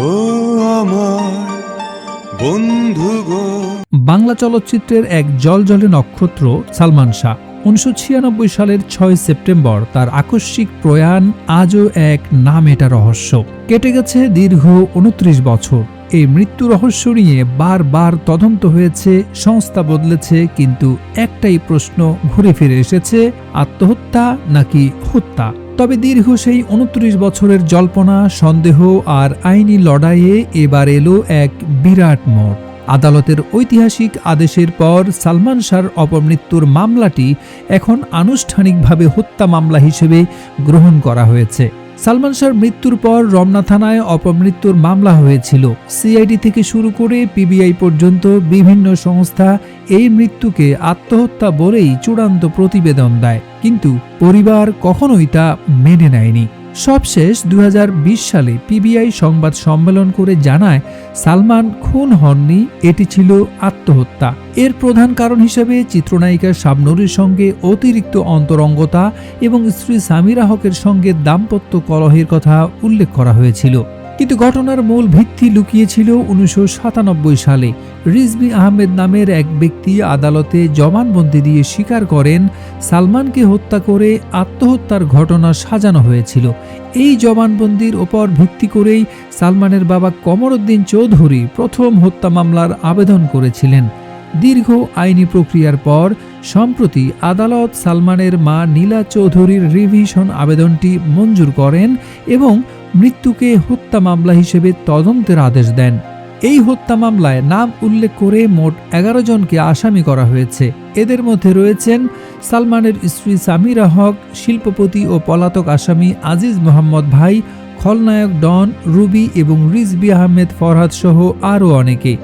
ও আমার বাংলা চলচ্চিত্রের এক জলজলে নক্ষত্র সালমান শাহ, উনিশশো ছিয়ানব্বই সালের ছয় সেপ্টেম্বর তার আকস্মিক প্রয়াণ আজও এক নাম এটা রহস্য। কেটে গেছে দীর্ঘ উনত্রিশ বছর। এই মৃত্যু রহস্য নিয়ে বারবার তদন্ত হয়েছে, সংস্থা বদলেছে, কিন্তু একটাই প্রশ্ন ঘুরে ফিরে এসেছে, আত্মহত্যা নাকি হত্যা? তবে দীর্ঘ সেই উনত্রিশ বছরের জল্পনা, সন্দেহ আর আইনি লড়াইয়ে এবার এলো এক বিরাট মোড়। আদালতের ঐতিহাসিক আদেশের পর সালমান শাহর অপমৃত্যুর মামলাটি এখন আনুষ্ঠানিকভাবে হত্যা মামলা হিসেবে গ্রহণ করা হয়েছে। সালমান শাহর মৃত্যুর পর রমনা থানায় অপমৃত্যুর মামলা হয়েছিল। সিআইডি থেকে শুরু করে পিবিআই পর্যন্ত বিভিন্ন সংস্থা এই মৃত্যুকে আত্মহত্যা বলেই চূড়ান্ত প্রতিবেদন দেয়। কিন্তু পরিবার কখনোই তা মেনে নেয়নি। সবশেষ দু হাজার বিশ সালে পিবিআই সংবাদ সম্মেলন করে জানায়, সালমান খুন হননি, এটি ছিল আত্মহত্যা। এর প্রধান কারণ হিসেবে চিত্রনায়িকা শাবনুরের সঙ্গে অতিরিক্ত অন্তরঙ্গতা এবং স্ত্রী সামিরা হকের সঙ্গে দাম্পত্য কলহের কথা উল্লেখ করা হয়েছিল। কিন্তু ঘটনার মূল ভিত্তি লুকিয়েছিল উনিশশো সাতানব্বই সালে। রিজবি আহমেদ নামের এক ব্যক্তি আদালতে জবানবন্দি দিয়ে স্বীকার করেন, সালমানকে হত্যা করে আত্মহত্যার ঘটনা সাজানো হয়েছিল। এই জবানবন্দির ওপর ভিত্তি করেই সালমানের বাবা কমরউদ্দিন চৌধুরী প্রথম হত্যা মামলার আবেদন করেছিলেন। দীর্ঘ আইনি প্রক্রিয়ার পর, সম্প্রতি আদালত সালমানের মা নীলা চৌধুরীর রিভিশন আবেদনটি মঞ্জুর করেন এবং মৃত্যুকে হত্যা মামলা হিসেবে তদন্তের আদেশ দেন। এই হত্যা মামলায় নাম উল্লেখ করে মোট এগারো জনকে আসামি করা হয়েছে। এদের মধ্যে রয়েছেন সালমানের স্ত্রী সামিরা হক, শিল্পপতি ও পলাতক আসামি আজিজ মোহাম্মদ ভাই, খলনায়ক ডন, রুবি এবং রিজবি আহমেদ ফরহাদ সহ আরও অনেকে।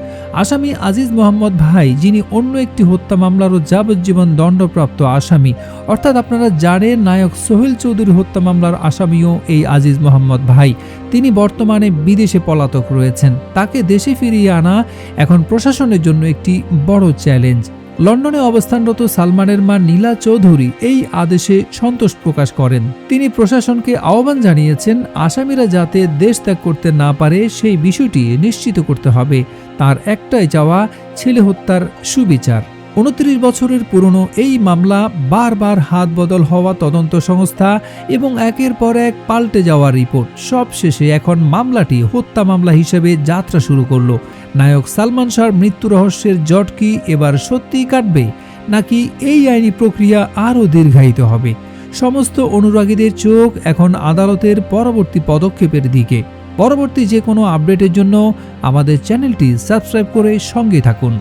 আসামি আজিজ মোহাম্মদ ভাই, যিনি অন্য একটি হত্যা মামলারও যাবজ্জীবন দণ্ডপ্রাপ্ত আসামি। অর্থাৎ আপনারা জানেন নায়ক সোহেল চৌধুরী হত্যা মামলার আসামিও এই আজিজ মোহাম্মদ ভাই। তিনি বর্তমানে বিদেশে পলাতক রয়েছেন। তাকে দেশে ফিরিয়ে আনা এখন প্রশাসনের জন্য একটি বড় চ্যালেঞ্জ। লন্ডনে অবস্থানরত সালমানের মা নীলা চৌধুরী এই আদেশে সন্তোষ প্রকাশ করেন। তিনি প্রশাসনকে আহ্বান জানিয়েছেন, আসামিরা যাতে দেশ ত্যাগ করতে না পারে সেই বিষয়টি নিশ্চিত করতে হবে। তার একটাই চাওয়া, ছেলে হত্যার সুবিচার। উনত্রিশ বছরের পুরনো এই মামলা বারবার হাত বদল হওয়া তদন্ত সংস্থা এবং একের পর এক পাল্টে যাওয়া রিপোর্ট। সব শেষে এখন মামলাটি হত্যা মামলা হিসেবে যাত্রা শুরু করল। নায়ক সালমান শাহর মৃত্যু রহস্যের জট কি এবার সত্যিই কাটবে? নাকি এই আইনি প্রক্রিয়া আরও দীর্ঘায়িত হবে? সমস্ত অনুরাগীদের চোখ এখন আদালতের পরবর্তী পদক্ষেপের দিকে। পরবর্তী যে কোনো আপডেটের জন্য আমাদের চ্যানেলটি সাবস্ক্রাইব করে সঙ্গে থাকুন।